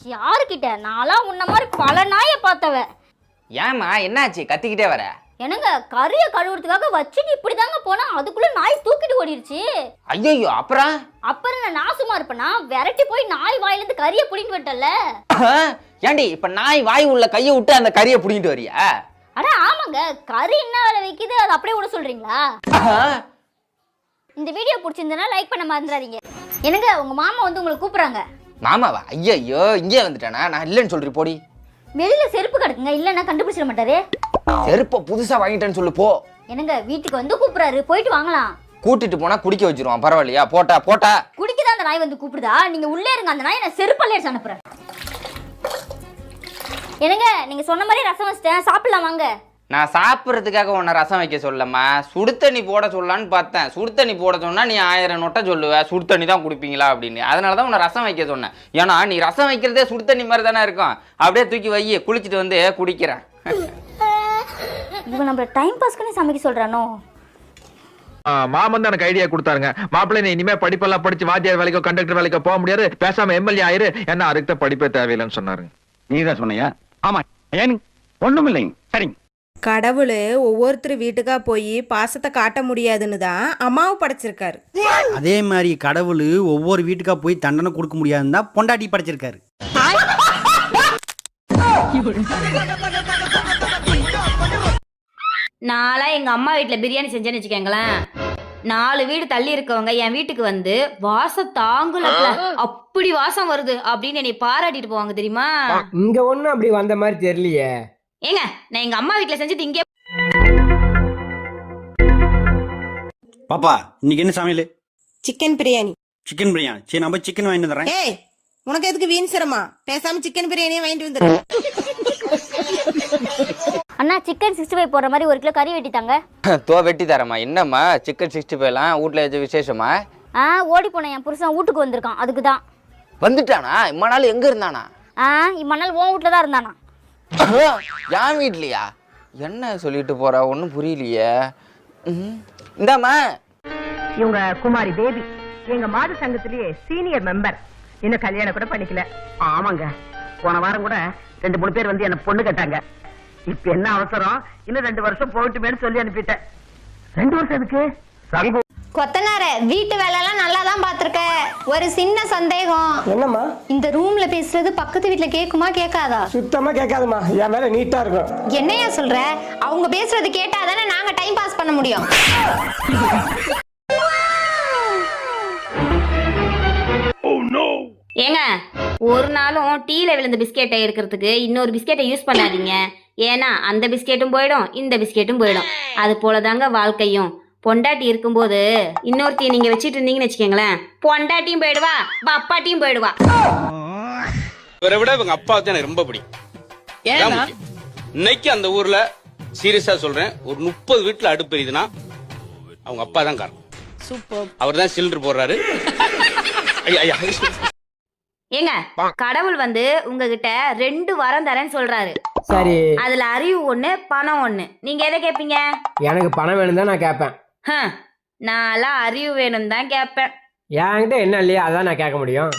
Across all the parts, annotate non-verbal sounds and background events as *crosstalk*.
யாருக்கிட்ட? நான்லாம் உன்ன மாதிரி பல நாயை பார்த்தவ. ஏம்மா என்னாச்சு? கத்திக்கிட்டே வர. என்னங்க கறியை கழுவுறதுக்காக வச்சுட்டு இப்படி தாங்க போனா? அதுக்குள்ள நாய் தூக்கிட்டு ஓடிடுச்சு ஐயோ அப்புறம்? அப்புறம் நான் சும்மா இருப்பேனா? விரட்டி போய் நாய் வாயிலிருந்து கறியை பிடிங்கிட்டு விட்டல ஏண்டி இப்ப நாய் வாய் உள்ள கையை விட்டு அந்த கறியை புடிங்கிட்டு வரியா? அட ஆமாங்க. கறி என்ன வேலை வைக்குது? அது அப்படியே விட சொல்றீங்களா? இந்த வீடியோ பிடிச்சிருந்தனா லைக் பண்ண மறந்துடாதீங்க. என்னங்க உங்க மாமா வந்து உங்களை கூப்பிடுறாங்க. மாமாவா? ஐயோ இங்கே வந்துட்டானா? நான் இல்லைன்னு சொல்றி போடி. வெளியில செருப்பு கிடக்குங்க இல்லைன்னா கண்டுபிடிச்சிட மாட்டாரு. செருப்பை புதுசா வாங்கிட்டேன்னு சொல்லு போ. என்னங்க வீட்டுக்கு வந்து கூப்பிடுறாரு போயிட்டு வாங்கலாம். கூட்டிட்டு போனா குடிக்க வச்சிருவான் பரவாயில்லையா? போட்டா போட்டா. குடிக்கதான் அந்த நாய் வந்து கூப்பிடுதா? நீங்க உள்ளே இருங்க அந்த நாய் நான் செருப்பல்ல அடிச்சு அனுப்புறேன். என்னங்க நீங்க சொன்ன மாதிரி ரசம் வச்சிட்டேன் சாப்பிடலாம் வாங்க. நான் சாப்பிட்றதுக்காக உன்னை ரசம் வைக்க சொல்லம்மா. சுடு தண்ணி போட சொல்லலான்னு பார்த்தேன். சுடு தண்ணி போட சொன்னா நீ ஆயிரம் நொட்டை சொல்லுவ. சுடு தண்ணி தான் குடிப்பீங்களா அப்படின்னு. அதனால தான் உன்னை ரசம் வைக்க சொன்னேன். ஏன்னா நீ ரசம் வைக்கிறதே சுடு தண்ணி மாதிரி தானே இருக்கும். அப்படியே தூக்கி வை குளிச்சுட்டு வந்து குடிக்கிறேன். இவன் நம்மள டைம் பாஸ்க்குன்னு சமைக்க சொல்றானோ? ஆ, மாமன் தான் எனக்கு ஐடியா கொடுத்தாருங்க. மாப்பிள்ளை நீ இனிமே படிப்பெல்லாம் படிச்சு வாத்தியார் வேலைக்கோ கண்டக்டர் வேலைக்கோ போக முடியாது. பேசாம எம்எல்ஏ ஆயிரு. என்ன அதுக்கு தான் படிப்பே தேவையில்லைன்னு சொன்னாரு நீதான் சொன்னையா? ஆமா. ஏன்? ஒண்ணும் இல்லைங்க சரிங்க. கடவுள் ஒவ்வொருத்தர் வீட்டுக்கா போய் பாசத்தை காட்ட முடியாதுன்னு தான் அம்மாவை படைச்சிருக்காரு. அதே மாதிரி கடவுள் ஒவ்வொரு வீட்டுக்கா போய் தண்டனை கொடுக்க முடியாதுன்னு தான் பொண்டாட்டி படைச்சிருக்காரு. நான்லாம் எங்க அம்மா வீட்ல பிரியாணி செஞ்சேன்னு வச்சுக்கோங்களேன். நாலு வீடு தள்ளி இருக்கவங்க என் வீட்டுக்கு வந்து வாசம் தாங்குலப்ல அப்படி வாசம் வருது அப்படின்னு என்னை பாராட்டிட்டு போவாங்க தெரியுமா? இங்க ஒண்ணும் அப்படி வந்த மாதிரி தெரியலையே. ஏங்க நான் எங்க அம்மா வீட்ல செஞ்சது இங்கே பாப்பா இன்னைக்கு என்ன சமையல்? சிக்கன் பிரியாணி. சிக்கன் பிரியாணி. சரி நம்ம சிக்கன் வாங்கிட்டு வந்துடுறேன். ஏய் உனக்கு எதுக்கு வீண் சிரமா பேசாம சிக்கன் பிரியாணியே வாங்கிட்டு வந்துரு. அண்ணா சிக்கன் சிக்ஸ்டி ஃபைவ் போடுற மாதிரி ஒரு கிலோ கறி வெட்டித்தாங்க *laughs* தோ வெட்டி தரேம்மா. என்னம்மா? சிக்கன் சிக்ஸ்டி ஃபைவ்லாம் வீட்டில் ஏதாச்சும் விசேஷமா? ஆ ஓடி போனேன். என் புருஷன் வீட்டுக்கு வந்திருக்கான். அதுக்கு தான் வந்துட்டானா? இம்மா நாள் எங்க இருந்தானா? ஆ இம்மனால் உன் வீட்டில் தான் இருந்தானா? என் வீட்லையா? என்ன சொல்லிட்டு போறா? ஒன்றும் புரியலையே. இந்தாம்மா. இவங்க குமாரி தேவி எங்க மாத சங்கத்திலேயே சீனியர் மெம்பர் இன்னும் கல்யாணம் கூட பண்ணிக்கல. ஆமாங்க. போன வாரம் கூட ரெண்டு மூணு பேர் வந்து என்ன பொண்ணு கேட்டாங்க. இப்ப என்ன அவசரம்? இன்னும் ரெண்டு வருஷம் போகட்டுமேன்னு சொல்லி அனுப்பிட்டேன். ரெண்டு வருஷம் எதுக்கு? சங்கு. கொத்தனார வீட்டு வேலைலாம் நல்லா தான் பார்த்துருக்க ஒரு சின்ன சந்தேகம். என்னம்மா? இந்த ரூம்ல பேசுறது பக்கத்து வீட்ல கேக்குமா கேட்காதா சுத்தமா கேட்காதுமா என் மேல நீட்டா இருக்கும் என்னையா சொல்ற? அவங்க பேசுறது கேட்டா தானே நாங்க டைம் பாஸ் பண்ண முடியும். ஏங்க ஒரு நாளும் டீல விழுந்த பிஸ்கெட்டை இருக்கிறதுக்கு இன்னொரு பிஸ்கெட்டை யூஸ் பண்ணாதீங்க. ஏன்னா அந்த பிஸ்கெட்டும் போயிடும் இந்த பிஸ்கெட்டும் போயிடும். அது போலதாங்க வாழ்க்கையும். பொண்டாட்டி இருக்கும்போது இன்னொருத்தைய நீங்க வச்சிட்டு இருந்தீங்கன்னு வச்சுக்கோங்களேன் பொண்டாட்டியும் போயிடுவா அப்பாட்டியும் போயிடுவா. இவரை விட இவங்க அப்பா தான் எனக்கு ரொம்ப பிடிக்கும். அதான் முக்கியம். இன்னைக்கு அந்த ஊர்ல சீரியஸா சொல்றேன் ஒரு முப்பது வீட்டுல அடுப்பு எரியுதுன்னா அவங்க அப்பா தான் காரணம். அவர் தான் சிலிண்டர் போடுறாரு. ஐயா, ஐயா. ஏங்க கடவுள் வந்து உங்ககிட்ட ரெண்டு வரம் தரேன்னு சொல்றாரு. சரி. அதுல அறிவு ஒண்ணு பணம் ஒண்ணு. நீங்க எதை கேட்பீங்க எனக்கு பணம் வேணும் தான் நான் கேட்பேன் ஹம், நான்லாம் அறிவு வேணும் தான் கேட்பேன். என்கிட்ட என்ன இல்லையா அதான் நான் கேட்க முடியும்.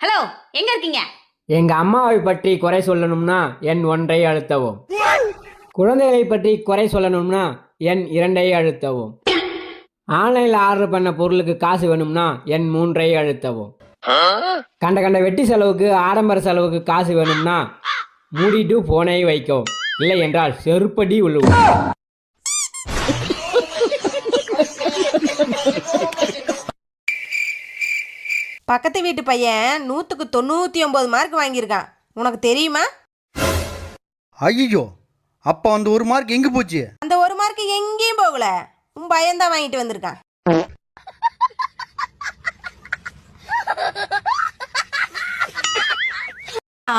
ஹலோ எங்க இருக்கீங்க? எங்க அம்மாவை பற்றி குறை சொல்லணும்னா என் ஒன்றை அழுத்தவும். குழந்தைகளை பற்றி குறை சொல்லணும்னா என் இரண்டை அழுத்தவும். ஆன்லைன்ல ஆர்டர் பண்ண பொருளுக்கு காசு வேணும்னா என் மூன்றை அழுத்தவும். கண்ட கண்ட வெட்டி செலவுக்கு ஆடம்பர செலவுக்கு காசு வேணும்னா மூடிட்டு போனை வைக்கவும். இல்லை என்றால் செருப்படி உள்ளுவோம் பக்கத்து வீட்டு பையன் நூத்துக்கு தொண்ணூத்தி ஒன்பது மார்க் வாங்கியிருக்கான். உனக்கு தெரியுமா? ஐயோ அப்போ அந்த ஒரு மார்க் எங்க போச்சு? அந்த ஒரு மார்க் எங்கேயும் போகல. உன் பையன் தான் வாங்கிட்டு வந்திருக்கான்.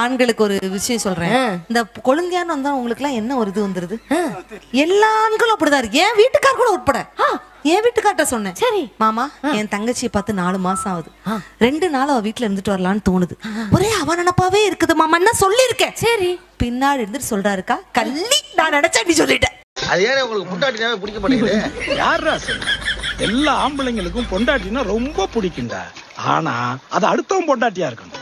ஆண்களுக்கு ஒரு விஷயம் சொல்றேன். இந்த கொழுந்தியான்னு வந்தா உங்களுக்கு எல்லாம் என்ன ஒரு இது வந்துருது? எல்லா ஆண்களும் அப்படிதான் இருக்கு. என் வீட்டுக்கார் கூட உட்பட. என் வீட்டுக்கார்ட்ட சொன்னேன். சரி. மாமா என் தங்கச்சியை பார்த்து நாலு மாசம் ஆகுது. ரெண்டு நாள் அவ வீட்டுல இருந்துட்டு வரலான்னு தோணுது. ஒரே அவ நினப்பாவே இருக்குது மாமா. என்ன சொல்லியிருக்கேன்? சரி. பின்னாடி இருந்துட்டு சொல்றாருக்கா? கள்ளி நான் நினைச்சேன் நீ சொல்லிட்டேன். அது ஏன் உங்களுக்கு முட்டாட்டினாவே பிடிக்க மாட்டேங்குது? யாரா எல்லா ஆம்பளைங்களுக்கும் பொண்டாட்டினா ரொம்ப பிடிக்கும்டா. ஆனா அது அடுத்தவன் பொண்டாட்டியா இருக்கணும்.